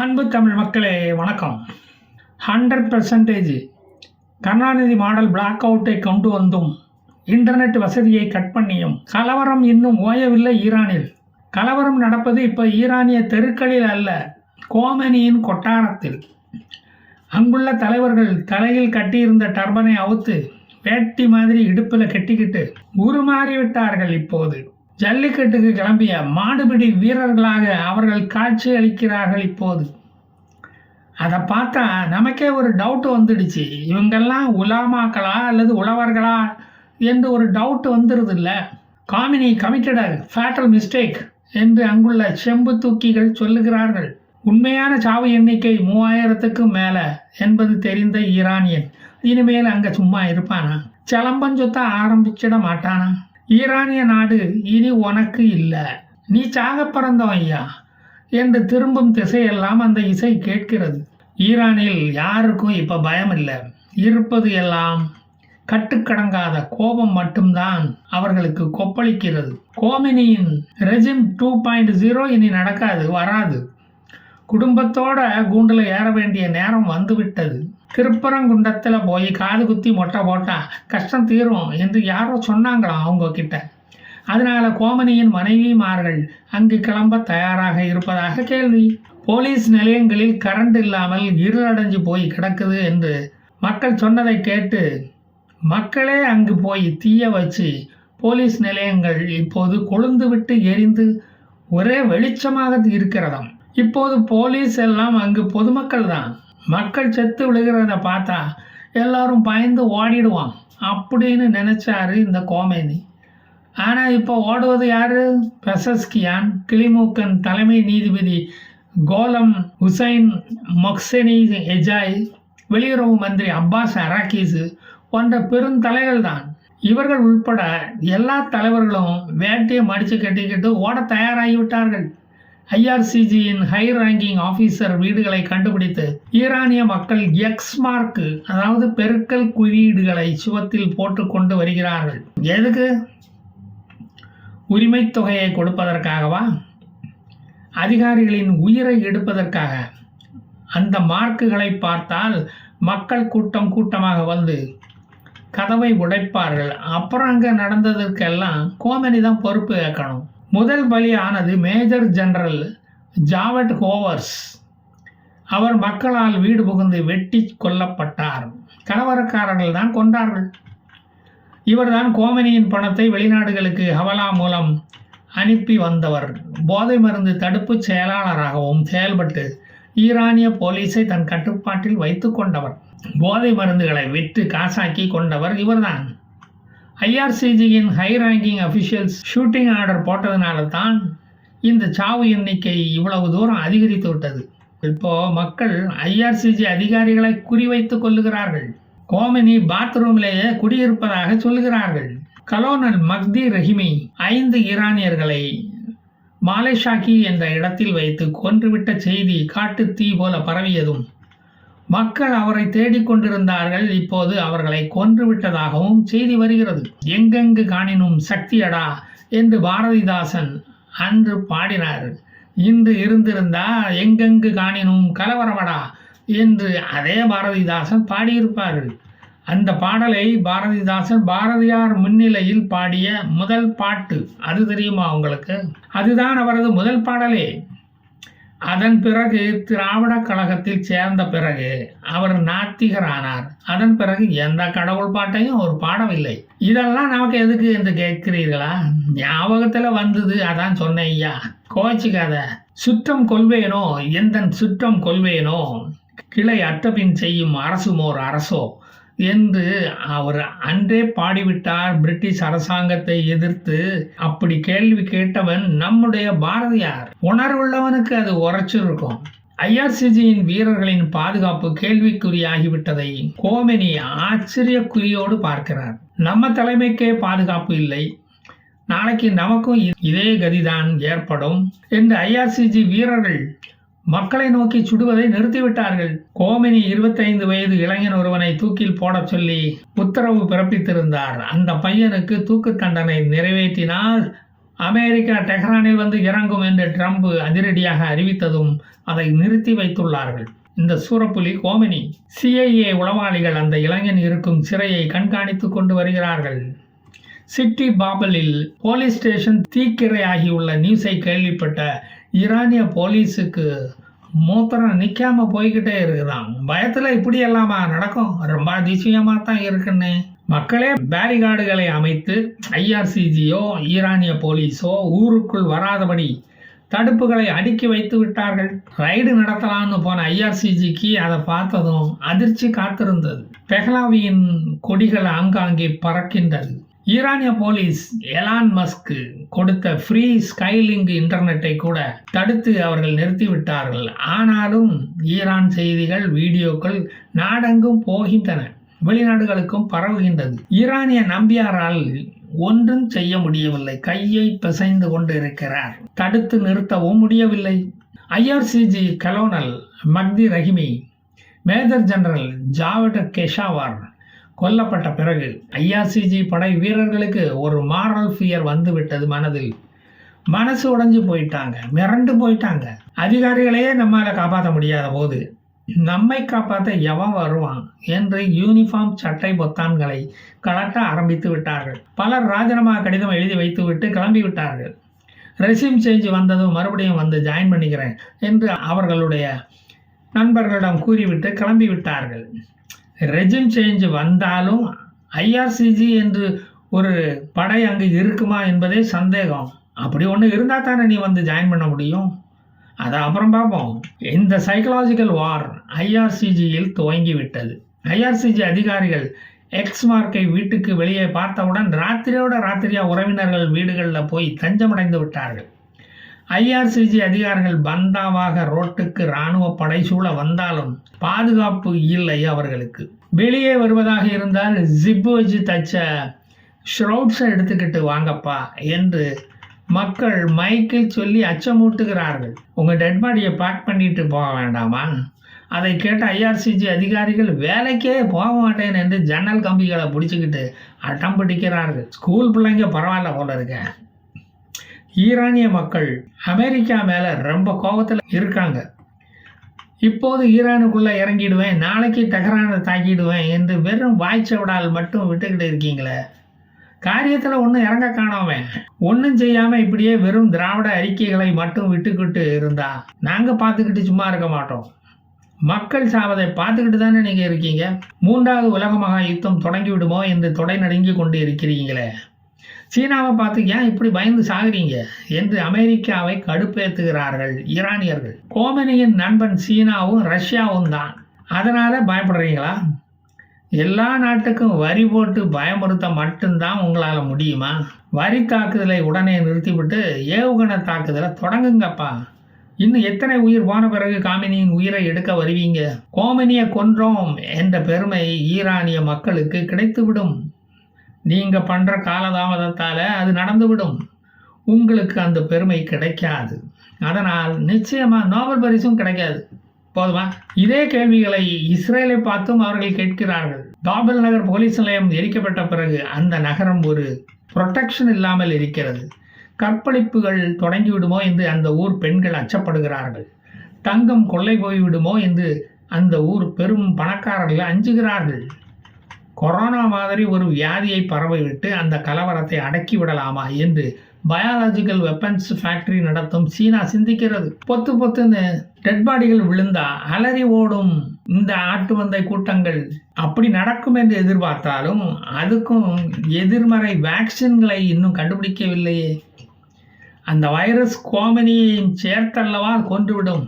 அன்பு தமிழ் மக்களே வணக்கம். Hundred percentage Karunanidhi model black அவுட்டை கொண்டு வந்தும் இன்டர்நெட் வசதியை கட் பண்ணியும் கலவரம் இன்னும் ஓயவில்லை ஈரானில். கலவரம் நடப்பது இப்போ ஈரானிய தெருக்களில் அல்ல கோமனியின் கொட்டாரத்தில். அங்குள்ள தலைவர்கள் தலையில் கட்டியிருந்த டர்பனை அவுத்து வேட்டி மாதிரி இடுப்பில் கட்டிக்கிட்டு உருமாறிவிட்டார்கள் இப்போது. ஜல்லிக்கட்டுக்கு கிளம்பிய மாடுபிடி வீரர்களாக அவர்கள் காட்சி அளிக்கிறார்கள் இப்போது. அதை பார்த்தா நமக்கே ஒரு டவுட் வந்துடுச்சு. இவங்கெல்லாம் உலாமாக்களா அல்லது உழவர்களா என்று ஒரு டவுட் வந்துடுது இல்லை காமினி கமிட்டட் ஃபேட்டல் மிஸ்டேக் என்று அங்குள்ள செம்பு தூக்கிகள் சொல்லுகிறார்கள். உண்மையான சாவு எண்ணிக்கை மூவாயிரத்துக்கும் மேலே என்பது தெரிந்த ஈரானியன். இனிமேல் அங்கே சும்மா இருப்பானா? சிலம்பஞ்சொத்த ஆரம்பிச்சிட மாட்டானா? ஈரானிய நாடு இனி உனக்கு இல்லை. நீ சாக பிறந்தவன் ஐயா என்று திரும்பும் திசையெல்லாம் அந்த இசை கேட்கிறது. ஈரானில் யாருக்கும் இப்போ பயம் இல்லை. இருப்பது எல்லாம் கட்டுக்கடங்காத கோபம் மட்டும்தான் அவர்களுக்கு கொப்பளிக்கிறது. கோமினியின் ரெஜிம் டூ பாயிண்ட் ஜீரோ இனி நடக்காது வராது. குடும்பத்தோட கூண்டில் ஏற வேண்டிய நேரம் வந்துவிட்டது. திருப்பரங்குண்டத்தில் போய் காது குத்தி மொட்டை போட்டால் கஷ்டம் தீரும் என்று யாரோ சொன்னாங்களாம் அவங்க கிட்ட அதனால கோமனியின் மனைவிமார்கள் அங்கு கிளம்ப தயாராக இருப்பதாக கேள்வி. போலீஸ் நிலையங்களில் கரண்ட் இல்லாமல் இருளடைஞ்சு போய் கிடக்குது என்று மக்கள் சொன்னதை கேட்டு மக்களே அங்கு போய் தீய வச்சு போலீஸ் நிலையங்கள் இப்போது கொழுந்து விட்டு எரிந்து ஒரே வெளிச்சமாக இருக்கிறதாம். இப்போது போலீஸ் எல்லாம் அங்கு பொதுமக்கள் தான். மக்கள் செத்து விழுகிறத பார்த்தா எல்லாரும் பயந்து ஓடிடுவான் அப்படின்னு நினச்சாரு இந்த கோமேனி. ஆனால் இப்போ ஓடுவது யாரு? பெசஸ்கியான் கிளிமூக்கன் தலைமை நீதிபதி கோலம் ஹுசைன் மொக்செனி எஜாய் வெளியுறவு மந்திரி அப்பாஸ் அராக்கீஸு போன்ற பெருந்தலைகள் தான் இவர்கள் உள்பட எல்லா தலைவர்களும் வேட்டையை மடித்து கட்டிக்கிட்டு ஓட தயாராகிவிட்டார்கள். ஐஆர்சிஜியின் ஹை ரேங்கிங் ஆஃபீஸர் வீடுகளை கண்டுபிடித்து ஈரானிய மக்கள் எக்ஸ் மார்க் அதாவது பெருக்கல் குறியீடுகளை சுவத்தில் போட்டுக்கொண்டு வருகிறார்கள். எதுக்கு? உரிமை தொகையை கொடுப்பதற்காகவா? அதிகாரிகளின் உயிரை எடுப்பதற்காக. அந்த மார்க்குகளை பார்த்தால் மக்கள் கூட்டம் கூட்டமாக வந்து கதவை உடைப்பார்கள். அப்புறம் அங்கே நடந்ததற்கெல்லாம் கோமனி தான் பொறுப்பு ஏற்கணும் முதல் பலியானது மேஜர் ஜெனரல் ஜாவட் ஹோவர்ஸ். அவர் மக்களால் வீடு புகுந்து வெட்டி கொல்லப்பட்டார். கலவரக்காரர்கள் தான் கொண்டார்கள். இவர்தான் கோமனியின் பணத்தை வெளிநாடுகளுக்கு ஹவலா மூலம் அனுப்பி வந்தவர். போதை மருந்து தடுப்பு செயலாளராகவும் செயல்பட்டு ஈரானிய போலீஸை தன் கட்டுப்பாட்டில் வைத்து கொண்டவர். போதை மருந்துகளை விற்று காசாக்கி கொண்டவர் இவர்தான். ஐஆர்சிஜியின் high ranking officials shooting order போட்டதுனால தான் இந்த சாவு எண்ணிக்கை இவ்வளவு தூரம் அதிகரித்து விட்டது. இப்போ மக்கள் ஐஆர்சிஜி அதிகாரிகளை குறிவைத்து கொள்ளுகிறார்கள். கோமினி பாத்ரூமிலேயே குடியிருப்பதாக சொல்லுகிறார்கள். கலோனல் மக்தி ரஹிமி ஐந்து ஈரானியர்களை மாலேஷாக்கி என்ற இடத்தில் வைத்து கொன்றுவிட்ட செய்தி காட்டு தீ போல பரவியதும். மக்கள் அவரை தேடிக்கொண்டிருந்தார்கள் இப்போது அவர்களை கொன்றுவிட்டதாகவும் செய்தி வருகிறது. எங்கெங்கு காணினும் சக்தியடா என்று பாரதிதாசன் அன்று பாடினார். இன்று இருந்திருந்தா எங்கெங்கு காணினும் கலவரமடா என்று அதே பாரதிதாசன் பாடியிருப்பார்கள். அந்த பாடலை பாரதிதாசன் பாரதியார் முன்னிலையில் பாடிய முதல் பாட்டு. அது தெரியுமா உங்களுக்கு? அதுதான் அவரது முதல் பாடலே. அதன் பிறகு திராவிட கழகத்தில் சேர்ந்த பிறகு அவர் நாத்திகரானார். அதன் பிறகு எந்த கடவுள் பாட்டையும் அவர் பாடவில்லை. இதெல்லாம் நமக்கு எதுக்கு என்று கேட்கிறீர்களா? ஞாபகத்தில் வந்தது அதான் சொன்னேன் ஐயா. கோச்சிக்காத சுற்றம் கொள்வேனோ? எந்தன் சுற்றம் கொள்வேனோ? கிளை அட்டபின் செய்யும் அரசுமோர் அரசோ? என்று அவர் அன்றே பாடிவிட்டார் பிரிட்டிஷ் அரசாங்கத்தை எதிர்த்து. அப்படி கேள்வி கேட்டவன் நம்முடைய பாரதியார். உணர்வுள்ளவனுக்கு அது உரைச்சிருக்கும். ஐஆர்சிஜியின் வீரர்களின் பாதுகாப்பு கேள்விக்குறியாகிவிட்டதை கோமெனி ஆச்சரியக்குறியோடு பார்க்கிறார். நம்ம தலைமைக்கே பாதுகாப்பு இல்லை. நாளைக்கு நமக்கும் இதே கதிதான் ஏற்படும் என்று ஐஆர்சிஜி வீரர்கள் மக்களை நோக்கி சுடுவதை நிறுத்திவிட்டார்கள். கோமினி இருபத்தைந்து வயது இளைஞன் ஒருவனை தூக்கில் போடச் சொல்லி உத்தரவு பிறப்பித்திருந்தார். அந்த பையனுக்கு தூக்கு தண்டனை நிறைவேற்றினால் அமெரிக்கா டெஹ்ரானில் வந்து இறங்கும் என்று ட்ரம்ப் அதிரடியாக அறிவித்ததும் அதை நிறுத்தி வைத்துள்ளார்கள். இந்த சூரப்புலி கோமினி சிஐஏ உளவாளிகள் அந்த இளைஞன் இருக்கும் சிறையை கண்காணித்து கொண்டு வருகிறார்கள். சிட்டி பாபலில் போலீஸ் ஸ்டேஷன் தீக்கிரையாகியுள்ள நியூஸை கேள்விப்பட்ட ஈரானிய போலீஸுக்கு மூத்திரம் நிற்காம போய்கிட்டே இருக்கிறான் பயத்தில் இப்படி எல்லாமா நடக்கும்? ரொம்ப அதிசயமாக தான் இருக்குன்னு. மக்களே பேரிகார்டுகளை அமைத்து ஐஆர்சிஜியோ ஈரானிய போலீஸோ ஊருக்குள் வராதபடி தடுப்புகளை அடுக்கி வைத்து விட்டார்கள். ரைடு நடத்தலாம்னு போன ஐஆர்சிஜிக்கு அதை பார்த்ததும் அதிர்ச்சி காத்திருந்தது. பெஹ்லாவியின் கொடிகள் ஆங்காங்கே பறக்கின்றது. ஈரானிய போலீஸ் எலான் மஸ்க் கொடுத்த ஃப்ரீ ஸ்கைலிங்க் இன்டர்நெட்டை கூட தடுத்து அவர்கள் நிறுத்திவிட்டார்கள். ஆனாலும் ஈரான் செய்திகள் வீடியோக்கள் நாடெங்கும் போகின்றன. வெளிநாடுகளுக்கும் பரவுகின்றது. ஈரானிய நம்பியாரால் ஒன்றும் செய்ய முடியவில்லை. கையை பிசைந்து கொண்டு இருக்கிறார் தடுத்து நிறுத்தவும் முடியவில்லை. IRGC colonel Mahdi Rahimi major general Javad Keshavarz கொல்லப்பட்ட பிறகு ஐஆர்சிஜி படை வீரர்களுக்கு ஒரு மாரல் ஃபியர் வந்துவிட்டது மனதில். மனசு உடைஞ்சு போயிட்டாங்க மிரண்டு போயிட்டாங்க. அதிகாரிகளையே நம்மால் காப்பாற்ற முடியாத போது நம்மை காப்பாற்ற எவன் வருவான் என்று யூனிஃபார்ம் சட்டை பொத்தான்களை கலட்ட ஆரம்பித்து விட்டார்கள். பலர் ராஜினாமா கடிதம் எழுதி வைத்துவிட்டு கிளம்பி விட்டார்கள். ரெசியூம் சேஞ்ச் வந்ததும் மறுபடியும் வந்து ஜாயின் பண்ணிக்கிறேன் என்று அவர்களுடைய நண்பர்களிடம் கூறிவிட்டு கிளம்பி விட்டார்கள். ரெஜிம் சேஞ்ச் வந்தாலும் ஐஆர்சிஜி என்று ஒரு படை அங்கே இருக்குமா என்பதே சந்தேகம். அப்படி ஒன்று இருந்தால் தானே நீ வந்து ஜாயின் பண்ண முடியும். அதை அப்புறம் பார்ப்போம் இந்த சைக்கலாஜிக்கல் வார் ஐஆர்சிஜியில் துவங்கி விட்டது ஐஆர்சிஜி அதிகாரிகள் எக்ஸ் மார்க்கை வீட்டுக்கு வெளியே பார்த்தவுடன் ராத்திரியோட ராத்திரியா உறவினர்கள் வீடுகளில் போய் தஞ்சமடைந்து விட்டார்கள். ஐஆர்சிஜி அதிகாரிகள் பந்தாவாக ரோட்டுக்கு இராணுவ படைசூழ வந்தாலும் பாதுகாப்பு இல்லை அவர்களுக்கு. வெளியே வருவதாக இருந்தால் ஜிப்பு வச்சு தச்ச ஷ்ரௌட்ஸை எடுத்துக்கிட்டு வாங்கப்பா என்று மக்கள் மைக்கில் சொல்லி அச்சமூட்டுகிறார்கள். உங்கள் டெட் பாடியை பேக் பண்ணிட்டு போக வேண்டாமா? அதை கேட்ட ஐஆர்சிஜி அதிகாரிகள் வேலைக்கே போக மாட்டேன் என்று ஜன்னல் கம்பிகளை பிடிச்சிக்கிட்டு அட்டம் பிடிக்கிறார்கள். ஸ்கூல் பிள்ளைங்க பரவாயில்ல போல இருக்கேன் ஈரானிய மக்கள் அமெரிக்கா மேலே ரொம்ப கோபத்தில் இருக்காங்க. இப்போது ஈரானுக்குள்ளே இறங்கிடுவேன் நாளைக்கு டெஹரானை தாக்கிடுவேன் என்று வெறும் வாய்ச்சவிடால் மட்டும் விட்டுக்கிட்டு இருக்கீங்களே. காரியத்தில் ஒன்றும் இறங்க காணாம. ஒன்றும் செய்யாமல் இப்படியே வெறும் திராவிட அறிக்கைகளை மட்டும் விட்டுக்கிட்டு இருந்தா நாங்கள் பார்த்துக்கிட்டு சும்மா இருக்க மாட்டோம். மக்கள் சாவதை பார்த்துக்கிட்டு தானே நீங்கள் இருக்கீங்க? மூன்றாவது உலக மகா யுத்தம் தொடங்கி விடுமோ என்று தொடை நடுங்கி கொண்டு இருக்கிறீங்களே. சீனாவை பார்த்து ஏன் இப்படி பயந்து சாகுறீங்க? என்று அமெரிக்காவை கடுப்பேத்துகிறார்கள் ஈரானியர்கள். கோமனியின் நண்பன் சீனாவும் ரஷ்யாவும் தான். அதனால் பயப்படுறீங்களா? எல்லா நாட்டுக்கும் வரி போட்டு பயமுறுத்த மட்டும்தான் உங்களால் முடியுமா? வரி தாக்குதலை உடனே நிறுத்திவிட்டு ஏவுகணை தாக்குதலை தொடங்குங்கப்பா. இன்னும் எத்தனை உயிர் போன பிறகு காமினியின் உயிரை எடுக்க வருவீங்க? கோமினியை கொன்றோம் என்ற பெருமை ஈரானிய மக்களுக்கு கிடைத்துவிடும். நீங்கள் பண்ணுற காலதாமதத்தால் அது நடந்துவிடும். உங்களுக்கு அந்த பெருமை கிடைக்காது. அதனால் நிச்சயமாக நோபல் பரிசும் கிடைக்காது. போதுமா? இதே கேள்விகளை இஸ்ரேலை பார்த்தும் அவர்கள் கேட்கிறார்கள். பாபல் நகர் போலீஸ் நிலையம் எரிக்கப்பட்ட பிறகு அந்த நகரம் ஒரு புரொட்டெக்ஷன் இல்லாமல் இருக்கிறது. கற்பழிப்புகள் தொடங்கிவிடுமோ என்று அந்த ஊர் பெண்கள் அச்சப்படுகிறார்கள். தங்கம் கொள்ளை போய்விடுமோ என்று அந்த ஊர் பெரும் பணக்காரர்கள் அஞ்சுகிறார்கள். கொரோனா மாதிரி ஒரு வியாதியை பரவிவிட்டு அந்த கலவரத்தை அடக்கி விடலாமா என்று பயாலஜிக்கல் வெப்பன்ஸ் ஃபேக்டரி நடத்தும் சீனா சிந்திக்கிறது. பொத்து பொத்துன்னு டெட் பாடிகள் விழுந்தா அலறி ஓடும் இந்த ஆட்டு வந்தை கூட்டங்கள். அப்படி நடக்கும் என்று எதிர்பார்த்தாலும் அதுக்கும் எதிர்மறை வேக்சின்களை இன்னும் கண்டுபிடிக்கவில்லையே. அந்த வைரஸ் கோமனியையும் சேர்த்தல்லவா கொன்றுவிடும்.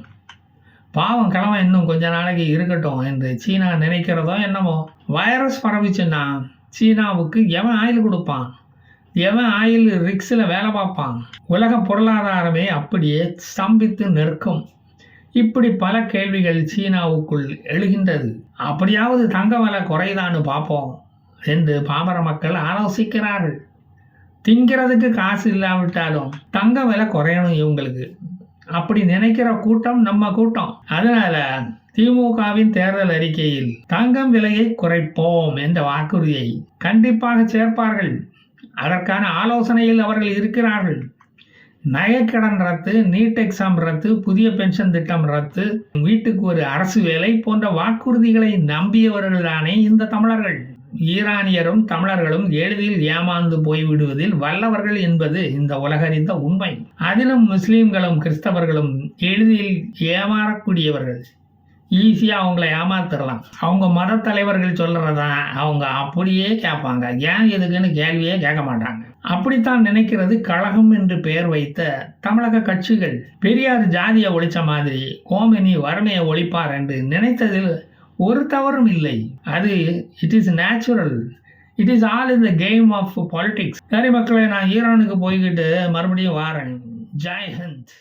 பாவம் கிழமை இன்னும் கொஞ்ச நாளைக்கு இருக்கட்டும் என்று சீனா நினைக்கிறதோ என்னமோ. வைரஸ் பரவிச்சுன்னா சீனாவுக்கு எவன் ஆயில் கொடுப்பான்? எவன் ஆயில் ரிக்ஸில் வேலை பார்ப்பான்? உலக பொருளாதாரமே அப்படியே ஸ்தம்பித்து நிற்கும். இப்படி பல கேள்விகள் சீனாவுக்குள் எழுகின்றது. அப்படியாவது தங்க விலை குறைதான்னு பார்ப்போம் என்று பாமர மக்கள் ஆலோசிக்கிறார்கள். திங்கிறதுக்கு காசு இல்லாவிட்டாலும் தங்க விலை குறையணும் இவங்களுக்கு. அப்படி நினைக்கிற கூட்டம் நம்ம கூட்டம். அதனால திமுகவின் தேர்தல் அறிக்கையில் தங்கம் விலையை குறைப்போம் என்ற வாக்குறுதியை கண்டிப்பாக சேர்ப்பார்கள். அதற்கான ஆலோசனையில் அவர்கள் இருக்கிறார்கள். நகைக்கடன் ரத்து நீட் எக்ஸாம் ரத்து புதிய பென்ஷன் திட்டம் ரத்து வீட்டுக்கு ஒரு அரசு வேலை போன்ற வாக்குறுதிகளை நம்பியவர்கள்தானே இந்த தமிழர்கள். ஈரானியரும் தமிழர்களும் எளிதில் ஏமாந்து போய்விடுவதில் வல்லவர்கள் என்பது இந்த உலகறிந்த உண்மை. அதிலும் முஸ்லீம்களும் கிறிஸ்தவர்களும் எளிதில் ஏமாறக்கூடியவர்கள். ஈஸியாக அவங்கள ஏமாத்திரலாம். அவங்க மத தலைவர்கள் சொல்கிறதா அவங்க அப்படியே கேட்பாங்க. ஏன் எதுக்குன்னு கேள்வியே கேட்க மாட்டாங்க. அப்படித்தான் நினைக்கிறது கழகம் என்று பெயர் வைத்த தமிழக கட்சிகள். பெரியார் ஜாதியை ஒழிச்ச மாதிரி கோமினி வறுமையை ஒழிப்பார் என்று நினைத்ததில் ஒரு தவறும் இல்லை. அது it is natural it is all in the game of politics சரி மக்களை நான் ஈரானுக்கு போய்கிட்டு மறுபடியும் வாரேன். ஜெய் ஹந்த்.